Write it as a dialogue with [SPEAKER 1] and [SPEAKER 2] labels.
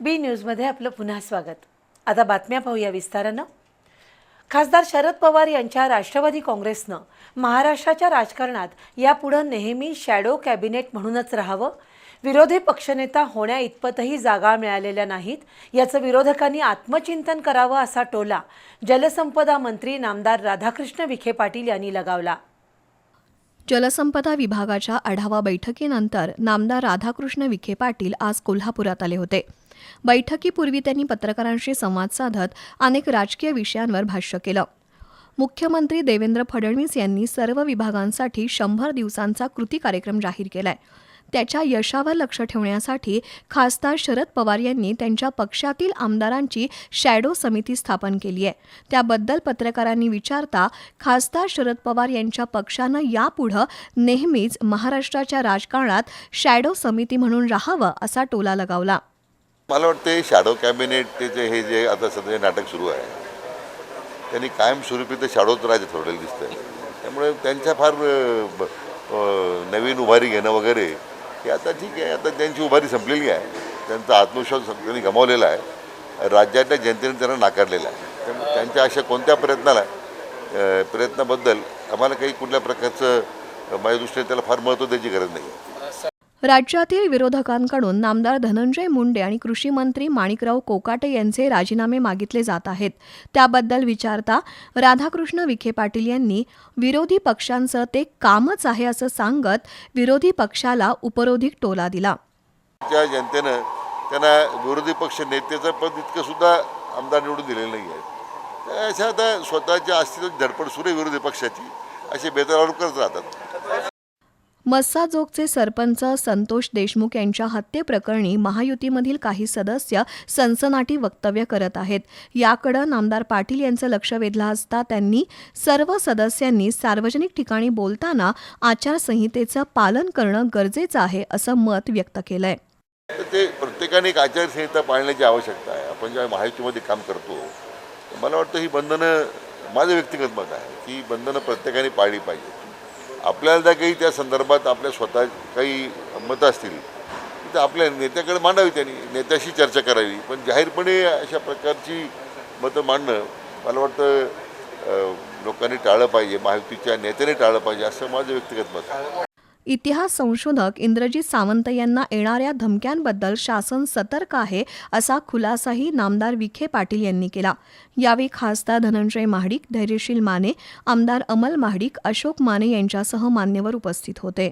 [SPEAKER 1] बी न्यूजमध्ये आपलं पुन्हा स्वागत. आता बातम्या पाहूया विस्तारानं. खासदार शरद पवार यांच्या राष्ट्रवादी काँग्रेसनं महाराष्ट्राच्या राजकारणात यापुढं नेहमी शॅडो कॅबिनेट म्हणूनच राहावं विरोधी पक्षनेता होण्या इतपतही जागा मिळालेल्या नाहीत याचं विरोधकांनी आत्मचिंतन करावं असा टोला जलसंपदा मंत्री नामदार राधाकृष्ण विखे पाटील यांनी लगावला.
[SPEAKER 2] जलसंपदा विभागाच्या आढावा बैठकीनंतर नामदार राधाकृष्ण विखे पाटील आज कोल्हापुरात आले होते. बैठकीपूर्वी त्यांनी पत्रकारांशी संवाद साधत अनेक राजकीय विषयांवर भाष्य केलं. मुख्यमंत्री देवेंद्र फडणवीस यांनी सर्व विभागांसाठी शंभर दिवसांचा कृती कार्यक्रम जाहीर केलाय. त्याच्या यशावर लक्ष ठेवण्यासाठी खासदार शरद पवार यांनी त्यांच्या पक्षातील आमदारांची शॅडो समिती स्थापन केली आहे. त्याबद्दल पत्रकारांनी विचारता खासदार शरद पवार यांच्या पक्षानं यापुढं नेहमीच महाराष्ट्राच्या राजकारणात शॅडो समिती म्हणून राहावं असा टोला लगावला.
[SPEAKER 3] मला वाटते शॅडो कॅबिनेटचे हे जे आता सध्या नाटक सुरू आहे त्यांनी कायमस्वरूपी ते शॅडोच राज ठरवलेलं दिसतंय. त्यामुळे त्यांच्या फार ब- नवीन उभारी घेणं वगैरे हे आता ठीक आहे. आता त्यांची उभारी संपलेली आहे. त्यांचा आत्मविश्वास त्यांनी गमावलेला आहे. राज्यातल्या जनतेने त्यांना नाकारलेला आहे. त्यामुळे त्यांच्या अशा कोणत्या प्रयत्नाला प्रयत्नाबद्दल आम्हाला काही कुठल्या प्रकारचं माझ्या दृष्टीने त्याला फार महत्त्व द्यायची गरज नाही.
[SPEAKER 2] राज्यातील विरोधकांकडून नामदार धनंजय मुंडे आणि कृषी मंत्री माणिकराव कोकाटे यांचे राजीनामे मागितले जात आहेत. त्याबद्दल विचारता राधाकृष्ण विखे पाटील यांनी विरोधी पक्षांचं ते कामच आहे असं सांगत विरोधी पक्षाला उपरोधिक टोला दिला.
[SPEAKER 3] त्या जनतेनं त्यांना विरोधी पक्ष नेत्याचं पद इतकं सुद्धा आमदार निवडून दिलेलं नाही आहे अशा आता स्वतःच्या अस्तित्व धडपड सुरू आहे विरोधी पक्षाची. असे बेतरावर करत राहतात.
[SPEAKER 2] मस्साजोगचे सरपंच संतोष देशमुख यांच्या हत्येप्रकरणी महायुतीमधील काही सदस्य सनसनाटी वक्तव्य करत आहेत. याकडं नामदार पाटील यांचं लक्ष वेधलं असता त्यांनी सर्व सदस्यांनी सार्वजनिक ठिकाणी बोलताना आचारसंहितेचं पालन करणं गरजेचं आहे असं मत व्यक्त केलंय.
[SPEAKER 3] ते प्रत्येकाने एक आचारसंहिता पाळण्याची आवश्यकता आहे. आपण जेव्हा महायुतीमध्ये काम करतो मला वाटतं ही बंधनं माझं व्यक्तिगत मत आहे. की ही बंधनं प्रत्येकाने पाळली पाहिजे आपल्याला जर काही त्या संदर्भात आपल्या स्वतः काही मतं असतील. तर आपल्या नेत्याकडे मांडावी त्यांनी नेत्याशी चर्चा करावी. पण जाहीरपणे अशा प्रकारची मतं मांडणं मला वाटतं लोकांनी टाळलं पाहिजे महायुतीच्या नेत्याने टाळलं पाहिजे असं माझं व्यक्तिगत मत
[SPEAKER 2] इतिहास संशोधक इंद्रजित सावंत यांना येणाऱ्या धमक्यांबद्दल शासन सतर्क आहे असा खुलासाही नामदार विखे पाटील यांनी केला. यावेळी खासदार धनंजय महाडिक धैर्यशील माने आमदार अमल महाडिक अशोक माने यांच्यासह मान्यवर उपस्थित होते.